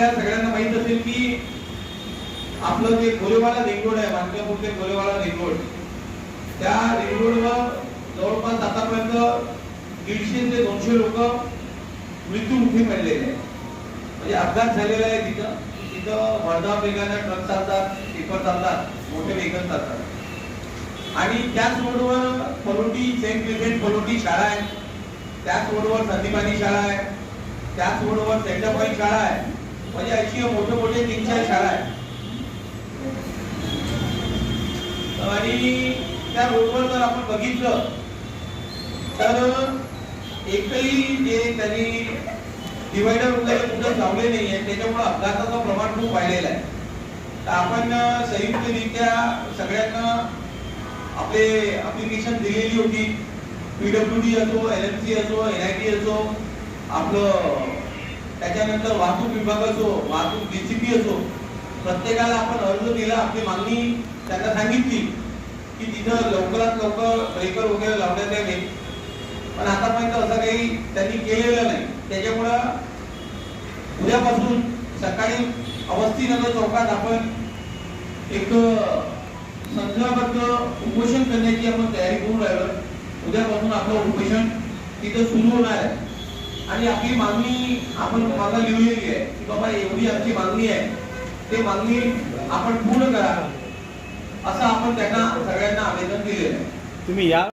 आपल्या सगळ्यांना माहीत असेल की आपलं जे गोरेवाला रिंग रोड आहे मानकापूर ते गोरेवाला रिंग रोड त्या रिंग रोडवर जवळपास आतापर्यंत दीडशे ते दोनशे लोक मृत्यूमुखी पडलेले आहेत. म्हणजे अपघात झालेला आहे तिथं. तिथं भरधाव वेगाने ट्रक चालतात टिपर चालतात मोठे व्हेकल चालतात. आणि त्याच रोडवर पलोटी सेंट क्रिकेट पलोटी शाळा आहे. त्याच रोडवर संदीपानी शाळा आहे. त्याच रोडवर सेंटर पॉईंट शाळा आहे. म्हणजे अशी मोठे मोठे तीन चार शाळा आहे आणि त्या रोडवर जर आपण बघितलं तर एकही जे त्यांनी डिवायडर वगैरे कुठं लावले नाहीये त्याच्यामुळे अपघाताचं प्रमाण खूप वाढलेलं आहे. तर आपण संयुक्तरित्या सगळ्यांना आपले अप्लिकेशन दिलेली होती. पीडब्ल्यू डी असो एल एम सी असो एन आय टी असो आपलं त्याच्यानंतर वाहतूक विभाग असो वाहतूक डीसीपी असो प्रत्येकाला आपण अर्ज दिला आपली मागणी त्यांना सांगितली की तिथं लवकरात लवकर ब्रेकर वगैरे लावण्यात यावे पण आतापर्यंत असं काही त्यांनी केलेलं नाही. त्याच्यामुळं उद्यापासून सकाळी अवस्थीनगर चौकात आपण एक संघाबद्ध उपोषण करण्याची आपण तयारी करून राहिलो. उद्यापासून आपलं उपोषण तिथं सुरू होणार आहे. आणि आपली मागणी आपण तुम्हाला लिहिलेली आहे की बाबा एवढी आमची मागणी आहे. ते मागणी आपण पूर्ण करा. असं आपण त्यांना सगळ्यांना आवेदन दिलेलं आहे. तुम्ही या